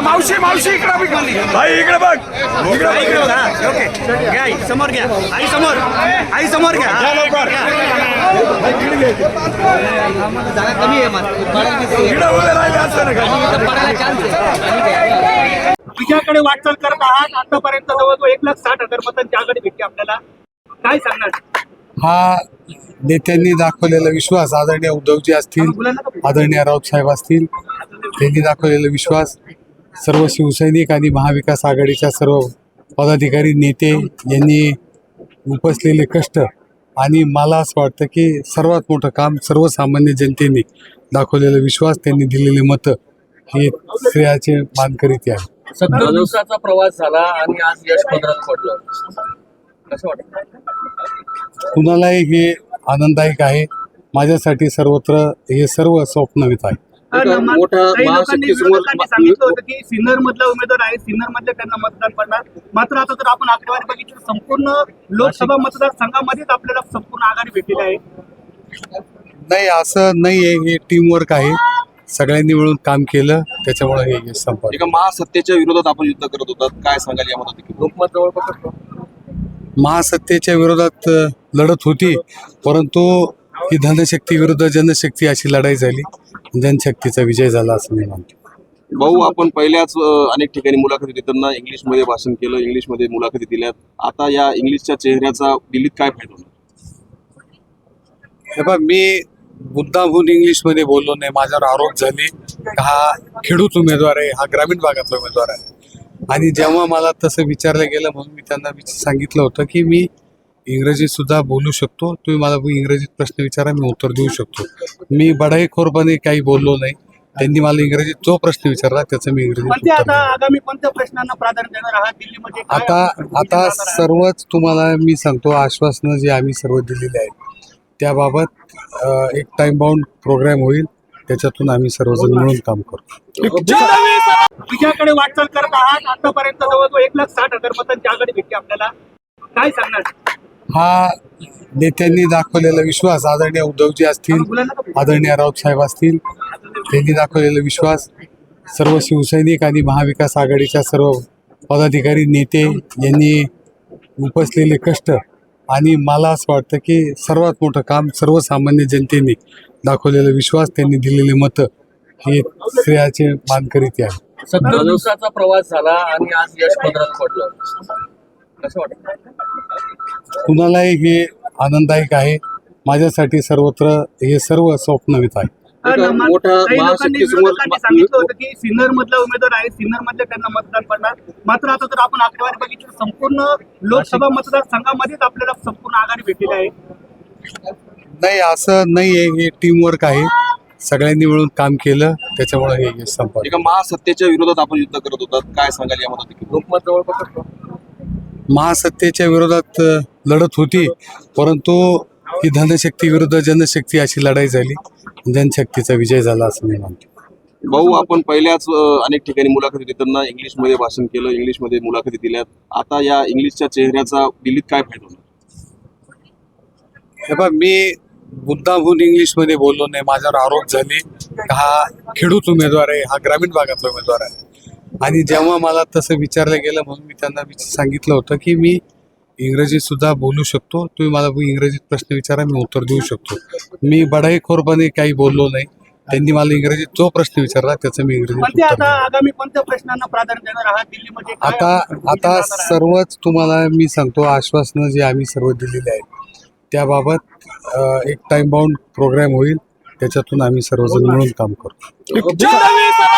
या मावशी मावशी इकडे बघ. भाई इकडे बघ. इकडे बघ. ओके. घ्या आई समोर घ्या. आई समोर. आई समोर घ्या. जागा कमी आहे तुझ्याकडे वाटचाल करत आहात. आतापर्यंत जवळजवळ एक लाख साठ हजार मतांची आघाडी भेटली आपल्याला. काय सांगणार? हा नेत्यांनी दाखवलेला विश्वास. आदरणीय उद्धवजी असतील आदरणीय राऊत साहेब असतील त्यांनी दाखवलेला विश्वास. सर्व शिवसैनिक आणि महाविकास आघाडीच्या सर्व पदाधिकारी नेते यांनी उपसलेले कष्ट आणि मला असं वाटतं की सर्वात मोठं काम सर्वसामान्य जनतेने दाखवलेला विश्वास त्यांनी दिलेली मतं हे श्रेयाचे मानकरीत आहे. सत्तर दिवसाचा प्रवास झाला आणि आज यश पदरात पडलं. कसं वाटतं? कुणालाही हे आनंददायक आहे. माझ्यासाठी सर्वत्र हे सर्व स्वप्नवित आहे. मोठा सांगितलं होतं की सिन्नर मधला उमेदवार आहे सिन्नर मधले त्यांना मतदान पडणार. मात्र आता जर आपण आकडेवारी बघितली तर संपूर्ण लोकसभा मतदारसंघामध्येच आपल्याला संपूर्ण आघाडी भेटलेली आहे. नाही असं नाही आहे हे टीमवर्क आहे. सगळ्यांनी मिळून काम केलं त्याच्यामुळे हे संपलं. एका महासत्तेच्या विरोधात आपण युद्ध करत होतात काय सांगाल लोकमत जवळ पकडतो महासत्तेच्या विरोधात लढत होती परंतु ही धनशक्ती विरुद्ध जनशक्ती अशी लढाई झाली. जनशक्तीचा विजय झाला असं मी मानतो भाऊ आपण पहिल्याच अनेक ठिकाणी मुलाखती देताना इंग्लिशमध्ये भाषण केलं इंग्लिशमध्ये मुलाखती दिल्यात. आता या इंग्लिशच्या चेहऱ्याचा दिल्लीत काय फायदा होणार? हे बघ मी मुद्दामहून इंग्लिशमध्ये बोललो नाही. माझ्यावर आरोप झाले का हा खेडूत उमेदवार आहे हा ग्रामीण भागातला उमेदवार आहे. आणि जेव्हा मला तसं विचारलं गेलं म्हणून मी त्यांना सांगितलं होतं की मी इंग्रजीत सुद्धा बोलू शकतो. तुम्ही मला इंग्रजीत प्रश्न विचारा मी उत्तर देऊ शकतो. मी बढाईखोरपणे काही बोललो नाही. त्यांनी मला इंग्रजीत जो प्रश्न विचारला त्याचं मी इंग्रजीत आता आता? सर्वच तुम्हाला मी सांगतो आश्वासनं जे आम्ही सर्व दिलेली आहेत त्याबाबत एक टाइम बाउंड प्रोग्राम होईल. त्याच्यातून आम्ही सर्वजण मिळून काम करू. तुझ्याकडे वाटचाल करत आहात. आतापर्यंत जवळजवळ एक लाख साठ हजार मतांची आघाडी भेटली आपल्याला. काय सांगणार? हा नेत्यांनी दाखवलेला विश्वास. आदरणीय उद्धवजी असतील आदरणीय राऊत साहेब असतील त्यांनी दाखवलेला विश्वास. सर्व शिवसैनिक आणि महाविकास आघाडीच्या सर्व पदाधिकारी नेते यांनी उपसलेले कष्ट आणि मला असं वाटतं की सर्वात मोठं काम सर्वसामान्य जनतेने दाखवलेला विश्वास त्यांनी दिलेले मतं हे श्रेयाचे मानकरीत आहे सत्तर दिवसाचा प्रवास झाला आणि आज यश पदरात पडलं. कसं वाटतं? कुणालाही हे आनंददायक आहे. माझ्यासाठी सर्वत्र हे सर्व स्वप्नवित आहे. सांगितलं होतं की सिन्नर मधला उमेदवार आहे सिन्नर मधले त्यांना मतदान पडणार. मात्र आता जर आपण आकडेवारी बघितली तर संपूर्ण लोकसभा मतदारसंघामध्येच आपल्याला संपूर्ण आघाडी भेटलेली आहे. नाही असं नाही आहे. हे टीमवर्क आहे. सगळ्यांनी मिळून काम केलं. त्याच्यामुळे हे यश संपलं. एका महासत्तेच्या विरोधात आपण युद्ध करत होतात. काय सांगाल या मतात लोकमत जवळ पकडतो महासत्तेच्या विरोधात लढत होती. परंतु ही धनशक्ती विरुद्ध जनशक्ती अशी लढाई झाली. जनशक्तीचा विजय झाला असं मी मानतो भाऊ आपण पहिल्याच अनेक ठिकाणी मुलाखती देताना इंग्लिशमध्ये भाषण केलं इंग्लिशमध्ये मुलाखती दिल्यात. आता या इंग्लिशच्या चेहऱ्याचा दिल्लीत काय फायदा हे बघ मी मुद्दामहून इंग्लिशमध्ये बोललो नाही. माझ्यावर आरोप झाले हा खेडूत उमेदवार आहे हा ग्रामीण भागातला उमेदवार आहे. आणि जेव्हा मला तसं विचारलं गेलं म्हणून मी त्यांना सांगितलं होतं की मी इंग्रजीत सुद्धा बोलू शकतो. तुम्ही मला इंग्रजीत प्रश्न विचारा मी उत्तर देऊ शकतो. मी बढाईखोरपणे काही बोललो नाही. त्यांनी मला इंग्रजीत जो प्रश्न विचारला त्याचं मी इंग्रजीत उत्तर आता दिलं. आगामी कोणत्या प्रश्नांना प्राधान्य देणार आहात? दिल्लीमध्ये काय आता? सर्वच तुम्हाला मी सांगतो आश्वासनं जे आम्ही सर्व दिलेली आहेत त्याबाबत एक टाइम बाउंड प्रोग्राम होईल. त्याच्यातून आम्ही सर्वजण मिळून काम करू